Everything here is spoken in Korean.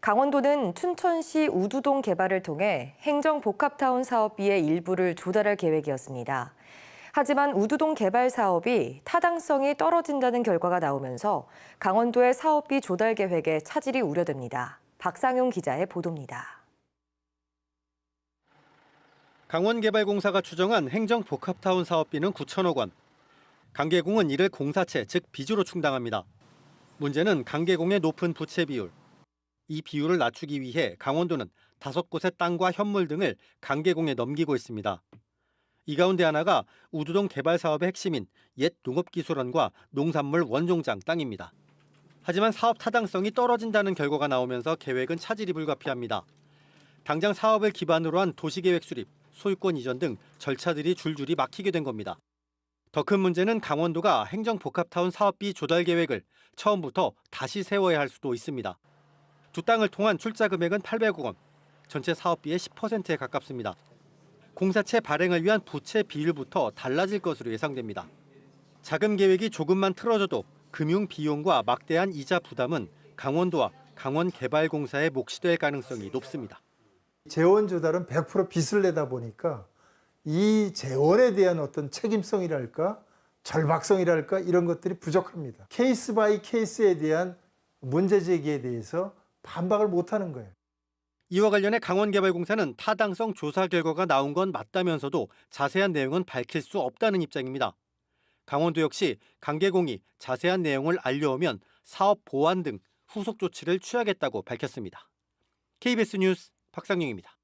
강원도는 춘천시 우두동 개발을 통해 행정복합타운 사업비의 일부를 조달할 계획이었습니다. 하지만 우두동 개발 사업이 타당성이 떨어진다는 결과가 나오면서 강원도의 사업비 조달 계획에 차질이 우려됩니다. 박상용 기자의 보도입니다. 강원개발공사가 추정한 행정복합타운 사업비는 9천억 원. 강계공은 이를 공사채, 즉 빚으로 충당합니다. 문제는 강계공의 높은 부채 비율. 이 비율을 낮추기 위해 강원도는 다섯 곳의 땅과 현물 등을 강계공에 넘기고 있습니다. 이 가운데 하나가 우두동 개발 사업의 핵심인 옛 농업기술원과 농산물 원종장 땅입니다. 하지만 사업 타당성이 떨어진다는 결과가 나오면서 계획은 차질이 불가피합니다. 당장 사업을 기반으로 한 도시계획 수립, 소유권 이전 등 절차들이 줄줄이 막히게 된 겁니다. 더 큰 문제는 강원도가 행정복합타운 사업비 조달 계획을 처음부터 다시 세워야 할 수도 있습니다. 두 땅을 통한 출자 금액은 800억 원, 전체 사업비의 10%에 가깝습니다. 공사채 발행을 위한 부채 비율부터 달라질 것으로 예상됩니다. 자금 계획이 조금만 틀어져도 금융 비용과 막대한 이자 부담은 강원도와 강원개발공사의 몫이 될 가능성이 높습니다. 재원 조달은 100% 빚을 내다 보니까 이 재원에 대한 어떤 책임성이랄까 절박성이랄까 이런 것들이 부족합니다. 케이스 바이 케이스에 대한 문제 제기에 대해서 반박을 못 하는 거예요. 이와 관련해 강원개발공사는 타당성 조사 결과가 나온 건 맞다면서도 자세한 내용은 밝힐 수 없다는 입장입니다. 강원도 역시 강계공이 자세한 내용을 알려오면 사업 보완 등 후속 조치를 취하겠다고 밝혔습니다. KBS 뉴스 박상용입니다.